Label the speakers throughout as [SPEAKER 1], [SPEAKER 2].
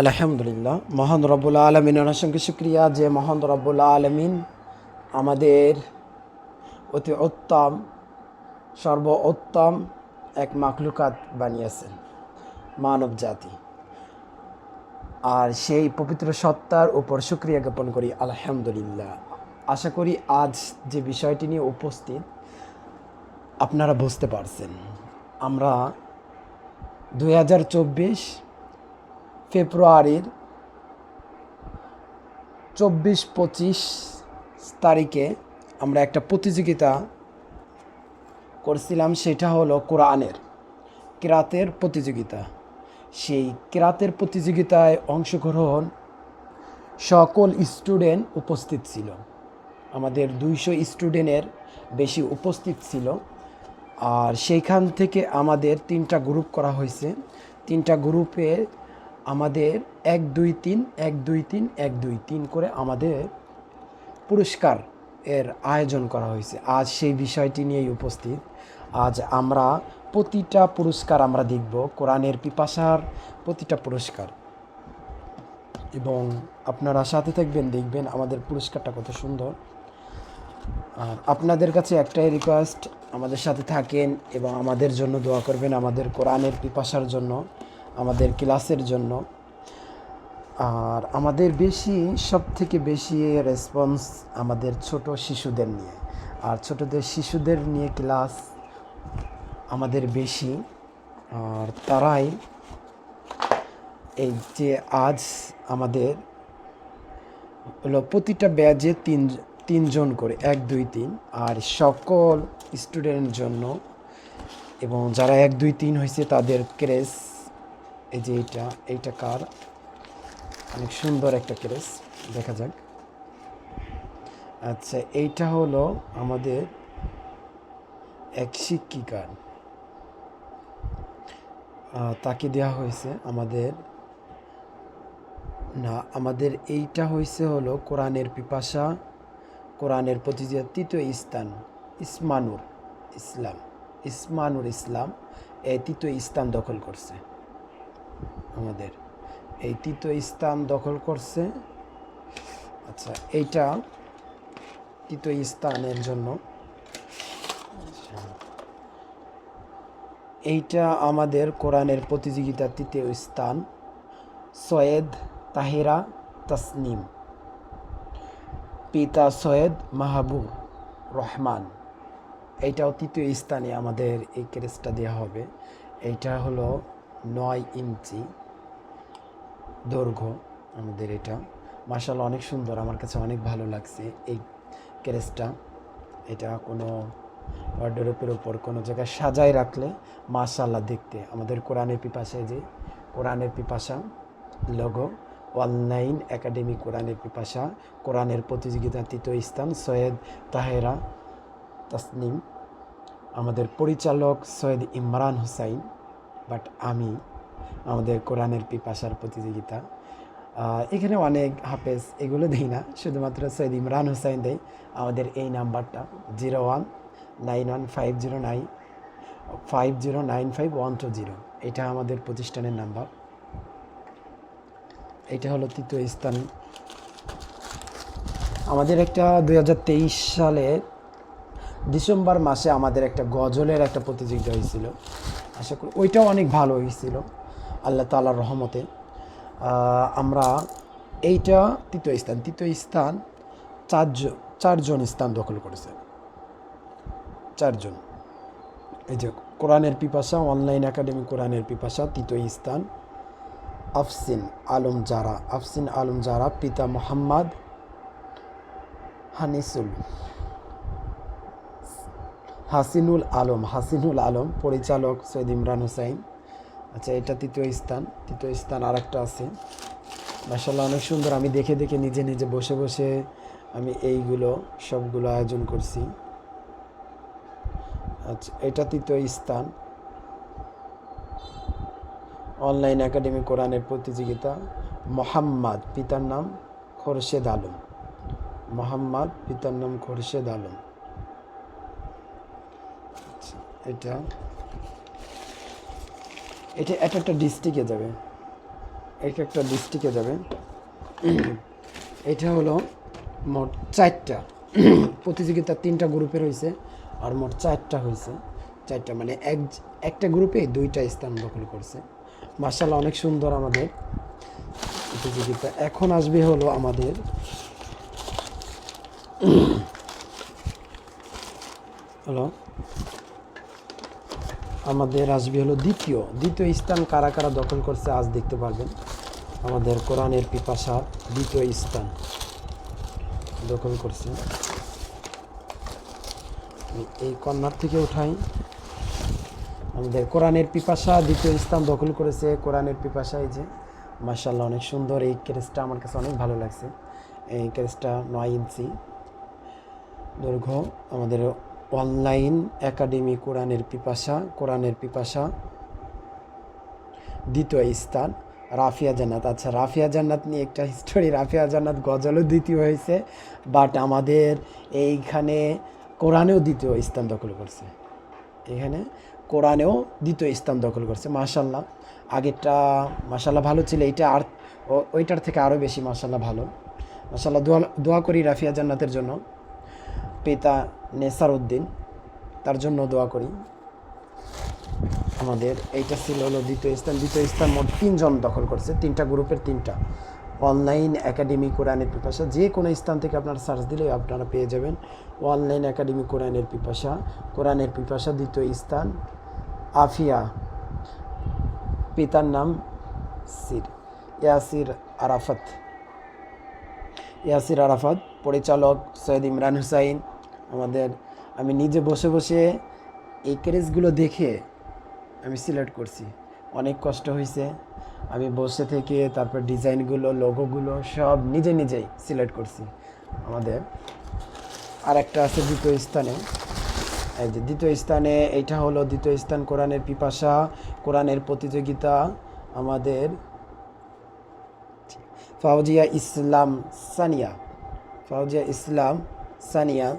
[SPEAKER 1] আলহামদুলিল্লাহ, মহান রব্বুল আলমিনের অসংখ্য শুক্রিয়া যে মহান রব্বুল আলমিন আমাদের অতি উত্তম সর্ব উত্তম এক মাকলুকাত বানিয়েছেন, মানব জাতি। আর সেই পবিত্র সত্তার উপর শুক্রিয়া জ্ঞাপন করি, আলহামদুলিল্লাহ। আশা করি আজ যে বিষয়টি নিয়ে উপস্থিত, আপনারা বুঝতে পারছেন। আমরা দুই হাজার চব্বিশ ফেব্রুয়ারির চব্বিশ পঁচিশ তারিখে আমরা একটা প্রতিযোগিতা করছিলাম, সেটা হলো কোরআনের, কিরাতের প্রতিযোগিতা। সেই কিরাতের প্রতিযোগিতায় অংশগ্রহণ সকল স্টুডেন্ট উপস্থিত ছিল। আমাদের দুইশো স্টুডেন্টের বেশি উপস্থিত ছিল। আর সেইখান থেকে আমাদের তিনটা গ্রুপ করা হয়েছে। তিনটা গ্রুপে আমাদের এক, দুই, তিন, এক, দুই, তিন, এক, দুই, তিন করে আমাদের পুরস্কার এর আয়োজন করা হয়েছে। আজ সেই বিষয়টি নিয়েই উপস্থিত। আজ আমরা প্রতিটা পুরস্কার আমরা দেখব, কোরআনের পিপাসার প্রতিটা পুরস্কার। এবং আপনারা সাথে থাকবেন, দেখবেন আমাদের পুরস্কারটা কত সুন্দর। আর আপনাদের কাছে একটাই রিকোয়েস্ট আমাদের সাথে থাকেন এবং আমাদের জন্য দোয়া করবেন আমাদের কোরআনের পিপাসার জন্য। আমাদের ক্লাসের জন্য। আর আমাদের বেশি সব থেকে বেশি রেসপন্স আমাদের ছোট শিশুদের নিয়ে। আর ছোটদের শিশুদের নিয়ে ক্লাস আমাদের বেশি। আর তারাই এই যে আজ আমাদের হলো প্রতিটা ব্যাজে তিন, তিনজন করে, এক, দুই, তিন। আর সকল স্টুডেন্টের জন্য এবং যারা এক, দুই, তিন হয়েছে তাদের ক্রেস এই যে এইটা এইটা কার? অনেক সুন্দর একটা ক্রেস দেখা যাক। আচ্ছা এইটা হলো আমাদের এক শিক্ষিকার। তাকে দেওয়া হয়েছে আমাদের, না, আমাদের এইটা হয়েছে হলো কোরআনের পিপাসা, কোরআনের প্রতিযোগিতা তৃতীয় স্থান, ইসমানুর ইসলাম ইসমানুর ইসলাম এই তৃতীয় স্থান দখল করছে। আমাদের। এই তৃতীয় স্থান দখল করছে। আচ্ছা এইটা তৃতীয় স্থানের জন্য? এইটা আমাদের কোরআনের প্রতিযোগিতার তৃতীয় স্থান। সৈয়দ তাহিরা তসনিম। পিতা সৈয়দ মাহবুব রহমান। এইটাও তৃতীয় স্থানে আমাদের এই ক্রেসটা দেওয়া হবে। এইটা হলো নয় ইঞ্চি। দৈর্ঘ্য আমাদের এটা। মার্শাল অনেক সুন্দর, আমার কাছে অনেক ভালো লাগছে এই ক্রেসটা। এটা কোনো ওয়ার্ডরোপের ওপর কোনো জায়গায় সাজায় রাখলে মাশাল্লাহ দেখতে। আমাদের কোরআনের পিপাসায় যে, কোরআনের পিপাসা লোগো অনলাইন একাডেমি কোরআনের পিপাসা, কোরআনের প্রতিযোগিতা তৃতীয় স্থান, সৈয়দ তাহেরা তাসনিম, আমাদের পরিচালক সৈয়দ ইমরান হুসাইন বাট আমি আমাদের কোরআনের পিপাসার প্রতিযোগিতা। এখানে অনেক হাফেজ এগুলো দেই না, শুধুমাত্র সৈয়দ ইমরান হুসাইন দেয় আমাদের এই নাম্বারটা zero one nine one five zero nine, five zero nine five one two zero. এটা আমাদের প্রতিষ্ঠানের নাম্বার। এটা হলো তৃতীয় স্থান। আমাদের একটা দু হাজার তেইশ সালে ডিসেম্বর মাসে আমাদের একটা গজলের একটা প্রতিযোগিতা হয়েছিল। আশা করি ওইটাও অনেক ভালো হয়েছিল। আল্লাহ তালার রহমতে আমরা এইটা তৃতীয় স্থান তৃতীয় স্থান চারজন চারজন স্থান দখল করেছে। চারজন। এই যে কোরআনের পিপাসা, অনলাইন একাডেমি কোরআনের পিপাসা, তৃতীয় স্থান আফসিন আলম জারা, আফসিন আলম জারা, পিতা মোহাম্মদ হানিসুল, হাসিনুল আলম হাসিনুল আলম, পরিচালক সৈয়দ ইমরান হুসাইন আচ্ছা এটা তৃতীয় স্থান। তৃতীয় স্থান আর একটা আছে। মাসাল্লাহ অনেক সুন্দর। আমি দেখে দেখে নিজে নিজে বসে বসে আমি এইগুলো সবগুলো আয়োজন করছি। আচ্ছা এটা তৃতীয় স্থান। অনলাইন একাডেমি কোরআনের প্রতিযোগিতা। মোহাম্মদ পিতার নাম খোরশেদ আলম। মোহাম্মদ পিতার নাম খোরশেদ আলম। আচ্ছা, এটা এটা এক একটা ডিস্ট্রিক্টে যাবে। এক একটা ডিস্ট্রিক্টে যাবে। এটা হলো মোট চারটা। প্রতিযোগিতা তিনটা গ্রুপে হয়েছে আর মোট চারটা হয়েছে। চারটা মানে এক, একটা গ্রুপে দুইটা স্থান দখল করছে। মার্শাল্লাহ অনেক সুন্দর আমাদের প্রতিযোগিতা। এখন আসবে হলো আমাদের হলো আমাদের আসবে হলো দ্বিতীয় দ্বিতীয় স্থান কারা কারা দখল করছে আজ দেখতে পারবেন। আমাদের কোরআনের পিপাসা দ্বিতীয় স্থান দখল করছে। এই কর্নার থেকে উঠাই। আমাদের কোরআনের পিপাসা দ্বিতীয় স্থান দখল করেছে। কোরআনের পিপাসা এই যে মার্শাল্লাহ অনেক সুন্দর এই ক্রেসটা আমার কাছে অনেক ভালো লাগছে। এই ক্রেসটা নয় ইঞ্চি দৈর্ঘ্য আমাদের অনলাইন একাডেমি কোরআনের পিপাসা কোরআনের পিপাসা। দ্বিতীয় স্থান, রাফিয়া জান্নাত। আচ্ছা রাফিয়া জান্নাত নিয়ে একটা হিস্টোরি রাফিয়া জান্নাত গজলও দ্বিতীয় হয়েছে বাট আমাদের এইখানে কোরআনেও দ্বিতীয় স্থান দখল করছে। এখানে কোরআনেও দ্বিতীয় স্থান দখল করছে মাশাল্লাহ আগেরটা মাশাল্লাহ ভালো ছিল, এইটা আর ওইটার থেকে আরও বেশি মাশাল্লাহ ভালো। মাশাল্লাহ দোয়া দোয়া করি রাফিয়া জান্নাতের জন্য। পিতা নেসার উদ্দিন তার জন্য দোয়া করি। আমাদের এইটা ছিল হলো দ্বিতীয় স্থান। দ্বিতীয় স্থান মোট তিনজন দখল করছে। তিনটা গ্রুপের তিনটা। অনলাইন একাডেমি কোরআনের পিপাসা। যে কোনো স্থান থেকে আপনারা সার্চ দিলে আপনারা পেয়ে যাবেন। অনলাইন একাডেমি কোরআনের পিপাসা। কোরআনের পিপাসা দ্বিতীয় স্থান। আফিয়া। পিতার নাম সির। ইয়াসির আরাফাত। ইয়াসির আরাফাত। পরিচালক সৈয়দ ইমরান হুসাইন। আমাদের, আমি নিজে বসে বসে এই ক্রেজগুলো দেখে আমি সিলেক্ট করছি। অনেক কষ্ট হয়েছে আমি বসে থেকে তারপর ডিজাইনগুলো লোগোগুলো সব নিজে নিজেই সিলেক্ট করছি। আমাদের আর একটা আছে দ্বিতীয় স্থানে। এই যে দ্বিতীয় স্থানে, এইটা হলো দ্বিতীয় স্থান কোরআনের পিপাসা, কোরআনের প্রতিযোগিতা। আমাদের ফাউজিয়া ইসলাম সানিয়া। ফাউজিয়া ইসলাম সানিয়া।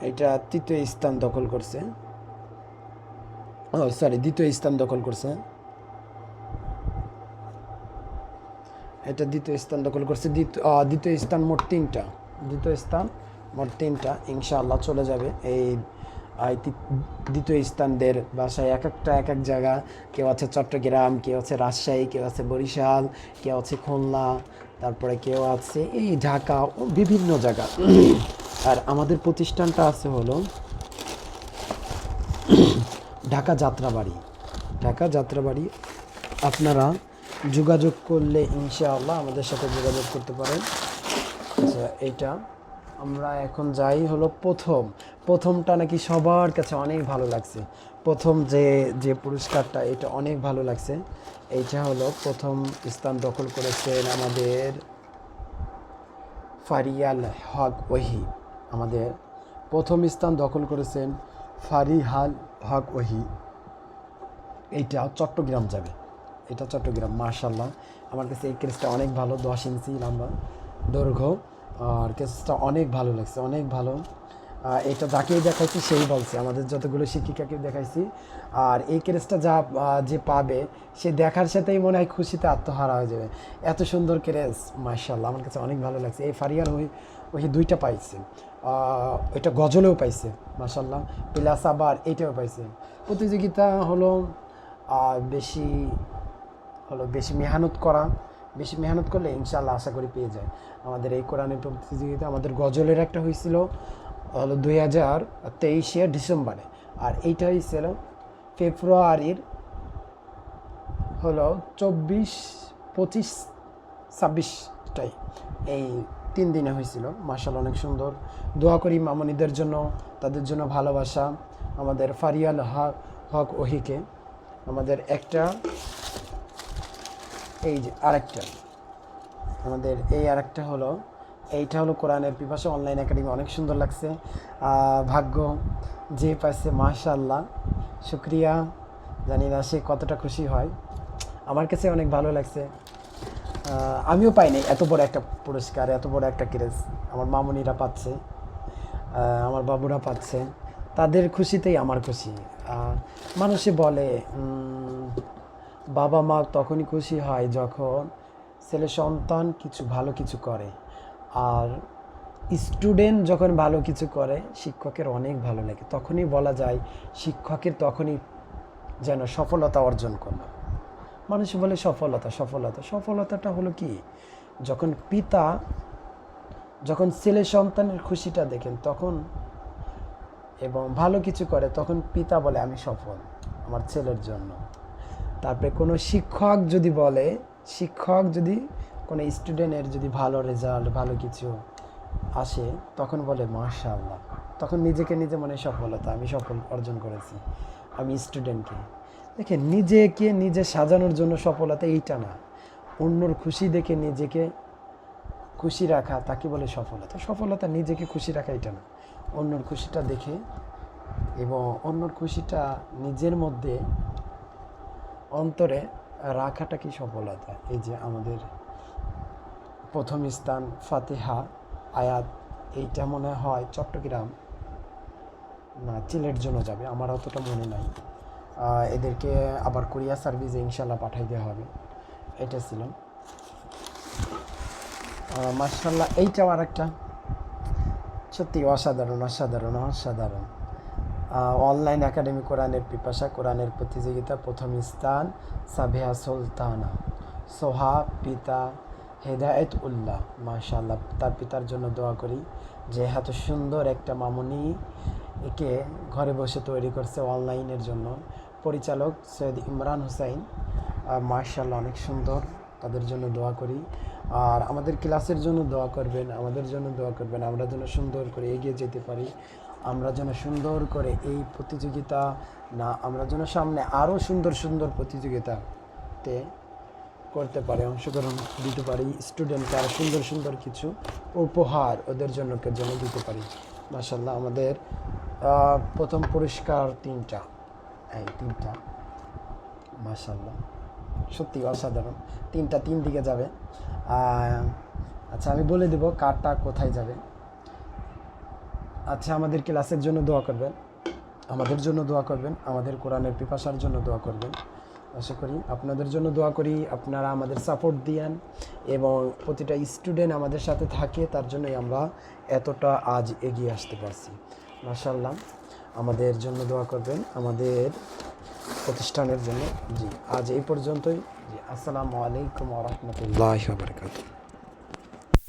[SPEAKER 1] এটা তৃতীয় স্থান দখল করছে। ও সরি দ্বিতীয় স্থান দখল করছে। এটা দ্বিতীয় স্থান দখল করছে। দ্বিত- দ্বিতীয় স্থান মোট তিনটা। দ্বিতীয় স্থান মোট তিনটা, ইনশাআল্লাহ চলে যাবে। এই দ্বিতীয় স্থানদের বাসায় এক একটা, এক এক জায়গা। কেউ আছে চট্টগ্রাম, কেউ আছে রাজশাহী, কেউ আছে বরিশাল, কেউ আছে খুলনা, তারপরে কেউ আছে এই ঢাকা বিভিন্ন জায়গা। আর আমাদের প্রতিষ্ঠানটা আছে হলো ঢাকা যাত্রাবাড়ি। ঢাকা যাত্রাবাড়ি, আপনারা যোগাযোগ করলে ইনশাআল্লাহ আমাদের সাথে যোগাযোগ করতে পারেন। আচ্ছা এইটা। আমরা এখন যাই হলো প্রথম। প্রথমটা নাকি সবার কাছে অনেক ভালো লাগছে। প্রথম যে যে পুরস্কারটা, এটা অনেক ভালো লাগছে। এইটা হলো প্রথম স্থান দখল করেছেন আমাদের ফারিয়াল হক ওহি। আমাদের প্রথম স্থান দখল করেছেন ফারিহাল হক ওহি। এইটা চট্টগ্রাম যাবে। এটা চট্টগ্রাম মার্শাল্লাহ আমার কাছে এই কেসটা অনেক ভালো, দশ ইঞ্চি লম্বা, দৈর্ঘ্য, আর কেসটা অনেক ভালো লাগছে, অনেক ভালো। এটা যাকেই দেখাইছি সেই বলছে, আমাদের যতগুলো শিক্ষিকাকে দেখাইছি। আর এই কেরেসটা যা যে পাবে, সে দেখার সাথেই মনে হয় খুশিতে আত্মহারা হয়ে যাবে। এত সুন্দর কেরেস মার্শাল্লাহ আমার কাছে অনেক ভালো লাগছে। এই ফারিয়ার ওই ওই দুইটা পাইছে। এটা গজলেও পাইছে মার্শাল্লাহ প্লাস আবার এটাও পাইছে। প্রতিযোগিতা হলো বেশি হলো বেশি মেহনত করা। বেশি মেহনত করলে ইনশাল্লাহ আশা করি পেয়ে যায়। আমাদের এই কোরআনের প্রতিযোগিতা আমাদের গজলের একটা হয়েছিল হলো দুই হাজার তেইশে ডিসেম্বরে। আর এইটা হয়েছিল ফেব্রুয়ারির, হলো চব্বিশ, পঁচিশ ছাব্বিশটাই এই তিন দিনে হয়েছিল। মার্শাল অনেক সুন্দর। দোয়া করি মামনিদের জন্য, তাদের জন্য ভালোবাসা, আমাদের ফারিয়াল হক হক ওহিকে। আমাদের একটা, এই যে আরেকটা। আমাদের এই আরেকটা হলো, এইটা হলো কোরআনের পিপাসা অনলাইন একাডেমি, অনেক সুন্দর লাগছে। ভাগ্য যে পাইছে মাশাল্লাহ শুক্রিয়া। জানি না সে কতটা খুশি হয়। আমার কাছে অনেক ভালো লাগছে। আমিও পাইনি এত বড় একটা পুরস্কার, এত বড় একটা ক্রেজ আমার মামুনিরা পাচ্ছে আমার বাবুরা পাচ্ছে। তাদের খুশিতেই আমার খুশি। মানুষে বলে বাবা মা তখনই খুশি হয় যখন ছেলে সন্তান কিছু ভালো কিছু করে। আর স্টুডেন্ট যখন ভালো কিছু করে, শিক্ষকের অনেক ভালো লাগে। তখনই বলা যায়, শিক্ষকের তখনই যেন সফলতা অর্জন করল মানুষ বলে সফলতা সফলতা। সফলতাটা হলো কি? যখন পিতা, যখন ছেলে সন্তানের খুশিটা দেখেন, তখন এবং ভালো কিছু করে, তখন পিতা বলে, আমি সফল, আমার ছেলের জন্য। তারপরে কোনো শিক্ষক যদি বলে, শিক্ষক যদি কোনো স্টুডেন্টের যদি ভালো রেজাল্ট, ভালো কিছু আসে, তখন বলে, মাশাআল্লাহ। তখন নিজেকে নিজে মনে সফলতা, আমি সফল অর্জন করেছি, আমি স্টুডেন্টকে। দেখেন নিজেকে নিজে সাজানোর জন্য সফলতা এইটা না। অন্যর খুশি দেখে নিজেকে খুশি রাখা তাকে বলে সফলতা। সফলতা নিজেকে খুশি রাখা এটা না। অন্যর খুশিটা দেখে এবং অন্যর খুশিটা নিজের মধ্যে অন্তরে রাখাটা কি সফলতা? এই যে আমাদের প্রথম স্থান ফাতেহা আয়াত, এইটা মনে হয় চট্টগ্রাম না, চিলের জন্য যাবে, আমার অতটা মনে নাই। এদেরকে আবার কোরিয়া সার্ভিসে ইনশাল্লাহ পাঠাই দেওয়া হবে। এটা ছিল। মার্শাল্লাহ এইটাও আর একটা সত্যি অসাধারণ অসাধারণ অসাধারণ। অনলাইন একাডেমি কোরআনের পিপাসা, কোরআনের প্রতিযোগিতা, প্রথম স্থান সাবিহা সুলতানা। সোহা, পিতা হেদায়েত উল্লাহ মাশাল্লাহ তার পিতার জন্য দোয়া করি যে এত সুন্দর একটা মামুনি একে ঘরে বসে তৈরি করছে অনলাইনের জন্য। পরিচালক সৈয়দ ইমরান হুসাইন। মার্শাল্লাহ অনেক সুন্দর। তাদের জন্য দোয়া করি। আর আমাদের ক্লাসের জন্য দোয়া করবেন, আমাদের জন্য দোয়া করবেন। আমরা যেন সুন্দর করে এগিয়ে যেতে পারি। আমরা যেন সুন্দর করে এই প্রতিযোগিতা না, আমরা যেন সামনে আরও সুন্দর সুন্দর প্রতিযোগিতাতে করতে পারি, অংশগ্রহণ দিতে পারি। স্টুডেন্টকে আরও সুন্দর সুন্দর কিছু উপহার ওদের জন্য জন্য দিতে পারি। মাসাল্লাহ আমাদের প্রথম পুরস্কার তিনটা। এই তিনটা মাসাল্লাহ সত্যি অসাধারণ। তিনটা তিন দিকে যাবে। আচ্ছা আমি বলে দেব কারটা কোথায় যাবে। আচ্ছা আমাদের ক্লাসের জন্য দোয়া করবেন। আমাদের জন্য দোয়া করবেন। আমাদের কোরআনের পিপাসার জন্য দোয়া করবেন। আশা করি আপনাদের জন্য দোয়া করি। আপনারা আমাদের সাপোর্ট দিয়েন এবং প্রতিটা স্টুডেন্ট আমাদের সাথে থাকে। তার জন্যই আমরা এতটা আজ এগিয়ে আসতে পারছি। মাশাল্লাহ আমাদের জন্য দোয়া করবেন, আমাদের প্রতিষ্ঠানের জন্য। জি, আজ এই পর্যন্তই। জি, আসসালামু আলাইকুম রহমতুল্লাহ বারকাতুহ।